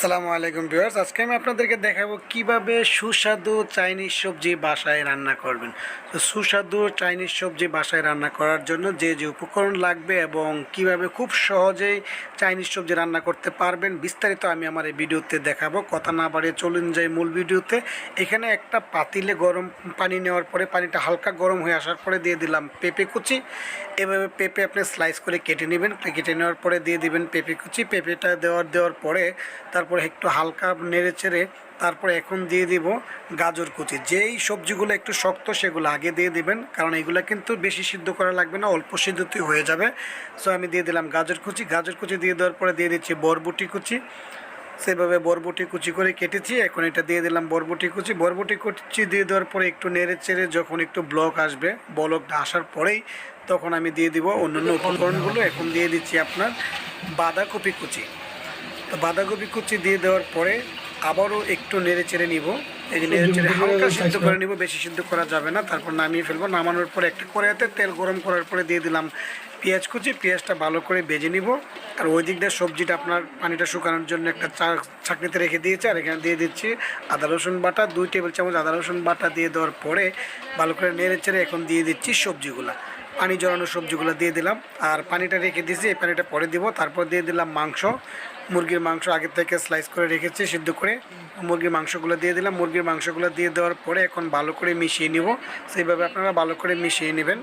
আসসালামু আলাইকুম ভিউয়ার্স। আজকে আমি আপনাদেরকে দেখাবো কীভাবে সুস্বাদু চাইনিজ সবজি বাসায় রান্না করবেন। তো সুস্বাদু চাইনিজ সবজি বাসায় রান্না করার জন্য যে যে উপকরণ লাগবে এবং কীভাবে খুব সহজেই চাইনিজ সবজি রান্না করতে পারবেন, বিস্তারিত আমি আমার এই ভিডিওতে দেখাবো। কথা না বাড়িয়ে চলুন যাই মূল ভিডিওতে। এখানে একটা পাতিলে গরম পানি নেওয়ার পরে, পানিটা হালকা গরম হয়ে আসার পরে দিয়ে দিলাম পেঁপে কুচি। এভাবে পেঁপে আপনি স্লাইস করে কেটে নেবেন। কেটে নেওয়ার পরে দিয়ে দিবেন পেঁপে কুচি। পেঁপেটা দেওয়ার দেওয়ার পরে তারপরে একটু হালকা নেড়ে চেড়ে তারপরে এখন দিয়ে দিব গাজর কুচি। যেই সবজিগুলো একটু শক্ত সেগুলো আগে দিয়ে দিবেন, কারণ এগুলো কিন্তু বেশি সিদ্ধ করা লাগবে না, অল্প সিদ্ধতেই হয়ে যাবে। সো আমি দিয়ে দিলাম গাজর কুচি। গাজর কুচি দিয়ে দেওয়ার পরে দিয়ে দিচ্ছি বরবটি কুচি। সেভাবে বরবটি কুচি করে কেটেছি, এখন এটা দিয়ে দিলাম বরবটি কুচি। বরবটি কুচি দিয়ে দেওয়ার পরে একটু নেড়ে চেড়ে যখন একটু ব্লক আসবে বলকটা আসার পরেই তখন আমি দিয়ে দিব অন্যান্য উপকরণগুলো। এখন দিয়ে দিচ্ছি আপনার বাঁধাকপি কুচি। বাঁধাকপি কুচি দিয়ে দেওয়ার পরে আবারও একটু নেড়ে চেড়ে নিব। এই যে নেড়ে চেড়ে হালকা সিদ্ধ করে নিব, বেশি সিদ্ধ করা যাবে না। তারপর নামিয়ে ফেলব। নামানোর পরে একটা কড়াইতে তেল গরম করার পরে দিয়ে দিলাম পেঁয়াজ কুচি। পেঁয়াজটা ভালো করে বেজে নিব। আর ওই দিক দিয়ে সবজিটা আপনার পানিটা শুকানোর জন্য একটা চা ছাকনিতে রেখে দিয়েছি। আর এখানে দিয়ে দিচ্ছি আদা, রসুন বাটা। দুই টেবিল চামচ আদা, রসুন বাটা দিয়ে দেওয়ার পরে ভালো করে নেড়ে চেড়ে এখন দিয়ে দিচ্ছি সবজিগুলা। পানি জড়ানো সবজিগুলো দিয়ে দিলাম। আর পানিটা রেখে দিয়েছি, এই পানিটা পরে দিব। তারপর দিয়ে দিলাম মাংস। মুরগির মাংস আগে থেকে স্লাইস করে রেখেছি, সিদ্ধ করে। মুরগির মাংসগুলো দিয়ে দিলাম। মুরগির মাংসগুলো দিয়ে দেওয়ার পরে এখন ভালো করে মিশিয়ে নিব। সেইভাবে আপনারা ভালো করে মিশিয়ে নেবেন।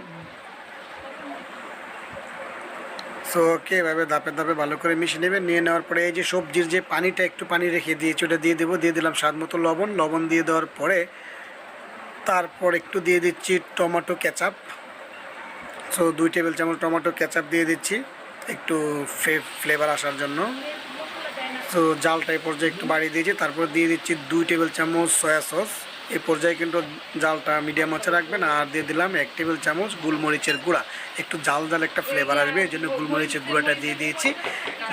সো ওকে এভাবে ধাপে ধাপে ভালো করে মিশিয়ে নেবেন। নিয়ে নেওয়ার পরে এই যে সবজির যে পানিটা একটু পানি রেখে দিয়েছি, ওটা দিয়ে দেবো। দিয়ে দিলাম স্বাদ মতো লবণ। লবণ দিয়ে দেওয়ার পরে তারপর একটু দিয়ে দিচ্ছি টমেটো কেচাপ। সো দুই টেবিল চামচ টমেটো কেচাপ দিয়ে দিচ্ছি, একটু ফ্লেভার আসার জন্য। তো জালটা এই পর্যায়ে একটু বাড়িয়ে দিয়েছি, তারপর দিয়ে দিচ্ছি দুই টেবিল চামচ সয়া সস। এই পর্যায়ে কিন্তু জালটা মিডিয়াম আঁচে রাখবেন, আর দিয়ে দিলাম এক টেবিল চামচ গোলমরিচের গুঁড়া। একটু জাল জাল একটা ফ্লেভার আসবে, এই জন্য গোলমরিচের গুঁড়াটা দিয়ে দিয়েছি।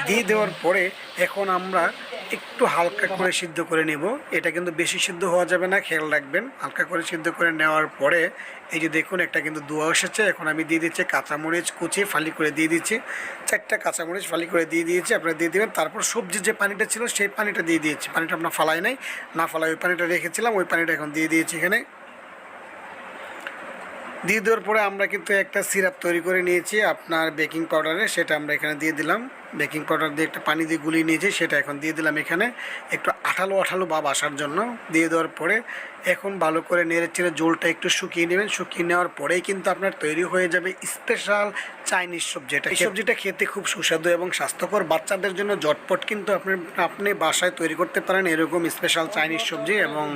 দিয়ে দেওয়ার পরে এখন আমরা একটু হালকা করে সিদ্ধ করে নেব। এটা কিন্তু বেশি সিদ্ধ হওয়া যাবে না, খেয়াল রাখবেন। হালকা করে সিদ্ধ করে নেওয়ার পরে এই যে দেখুন, একটা কিন্তু দোয়া এসেছে। এখন আমি দিয়ে দিচ্ছি কাঁচামরিচ কুচি, ফালি করে দিয়ে দিচ্ছি। চারটা কাঁচামরিচ ফালি করে দিয়ে দিয়েছি, আপনারা দিয়ে দেবেন। তারপর সবজি যে পানিটা ছিল, সেই পানিটা দিয়ে দিয়েছি। পানিটা আপনার ফালাই নাই। না ফালাই ওই পানিটা রেখেছিলাম, ওই পানিটা এখন দিয়ে দিয়েছি এখানে। দিয়ে দেওয়ার পরে আমরা কিন্তু একটা সিরাপ তৈরি করে নিয়েছি আপনার বেকিং পাউডারে সেটা আমরা এখানে দিয়ে দিলাম। বেকিং পাউডার দিয়ে একটা পানি দিয়ে গুলিয়ে নিয়েছি সেটা এখন দিয়ে দিলাম এখানে। একটু আঠালো আঠালো ভাব আসার জন্য দিয়ে দেওয়ার পরে এখন ভালো করে নেড়ে চেড়ে জলটা একটু শুকিয়ে নেবেন। শুকিয়ে নেওয়ার পরেই কিন্তু আপনার তৈরি হয়ে যাবে স্পেশাল চাইনিজ সবজি। এটা এই সবজিটা খেতে খুব সুস্বাদু এবং স্বাস্থ্যকর। বাচ্চাদের জন্য জটপট কিন্তু আপনি আপনি বাসায় তৈরি করতে পারেন এরকম স্পেশাল চাইনিজ সবজি এবং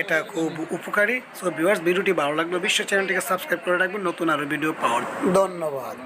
এটা খুব উপকারী। সো ভিউয়ার্স ভিডিওটি ভালো লাগল বিশ্ব চ্যানেলটিকে সাবস্ক্রাইব করে রাখবেন নতুন আরও ভিডিও পাওয়ার ধন্যবাদ।